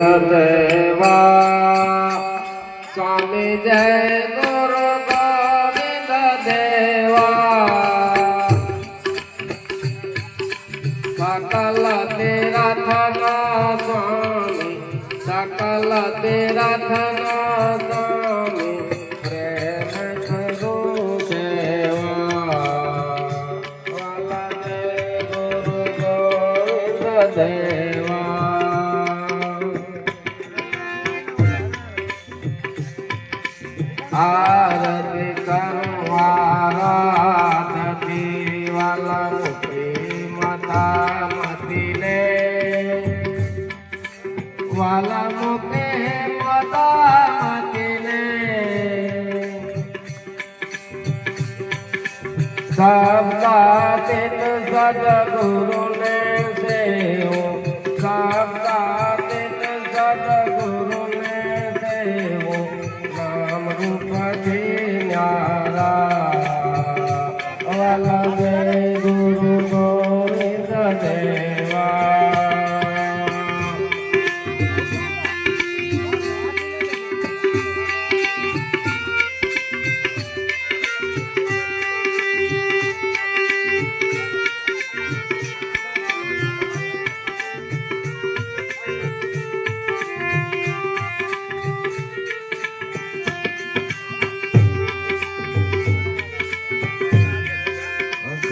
દેવા સ્વામી જય ગુરુ ગોવિંદ દેવા સકલ તીરથના સ્વામી સકલ તીરથના સ્વામી આરતી કરવારા નથી વાલા મુખી માતા મતીને વાલા મુખે માતા મતીને સબકા તિત સદગુરુ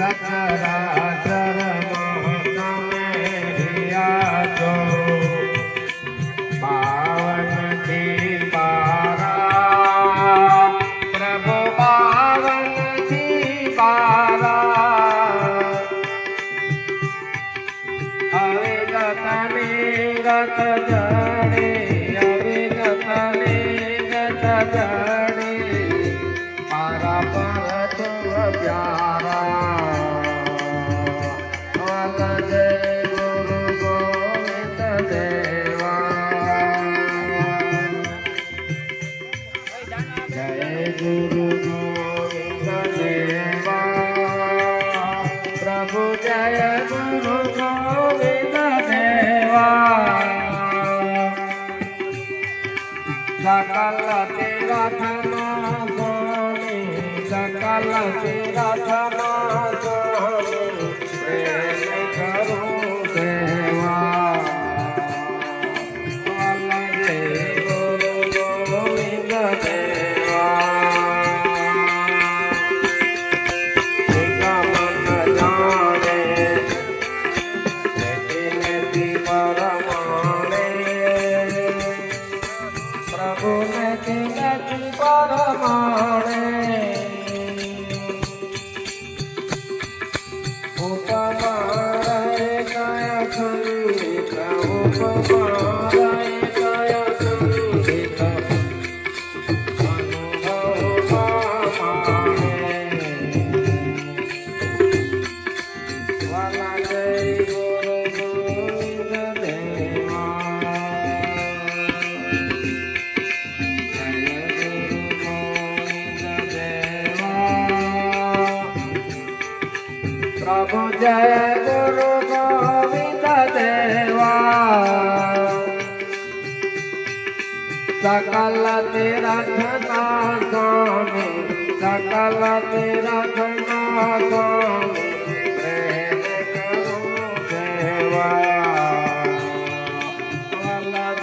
સચરાચર તમે રિયાજો પાવનથી પારા પ્રભુ પાવનથી પારા અવિગત નિગત જડી અવિગત જય ગુરુ ગોવિંદ દેવા પ્રભુ જય Paramatma. સકલ તીરથના સ્વામી સકલ તીરથના સ્વામી પ્રેમ કરું દેવા વાલા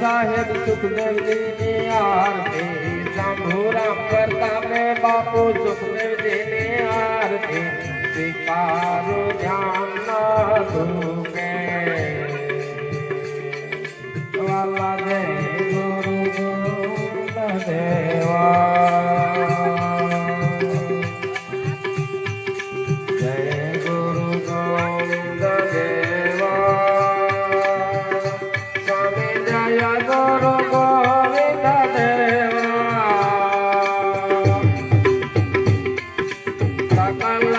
સાહેબ સુખદેવજીની આરતી શંભુરામ પ્રતાપે બાપુ સુખદેવજીની આરતી સ્વીકારો ધ્યાન ના Bye.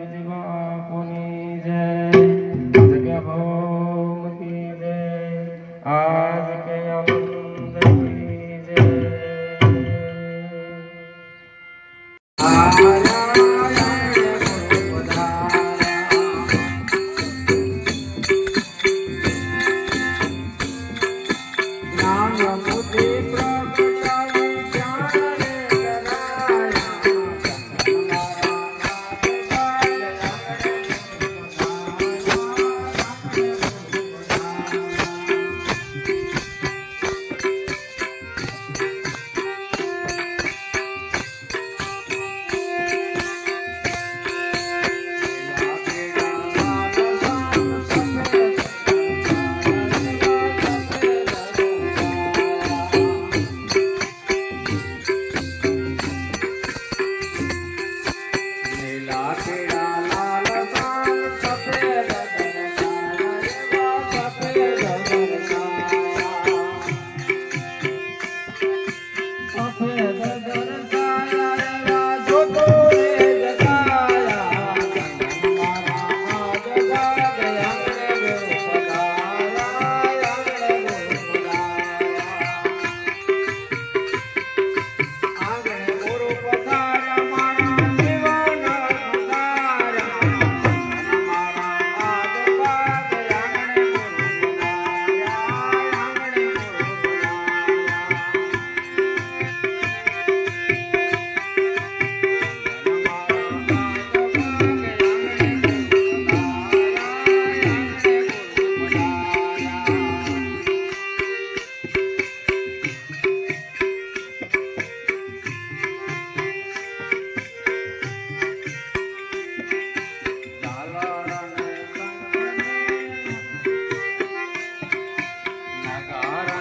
બાપુની જય Caraca.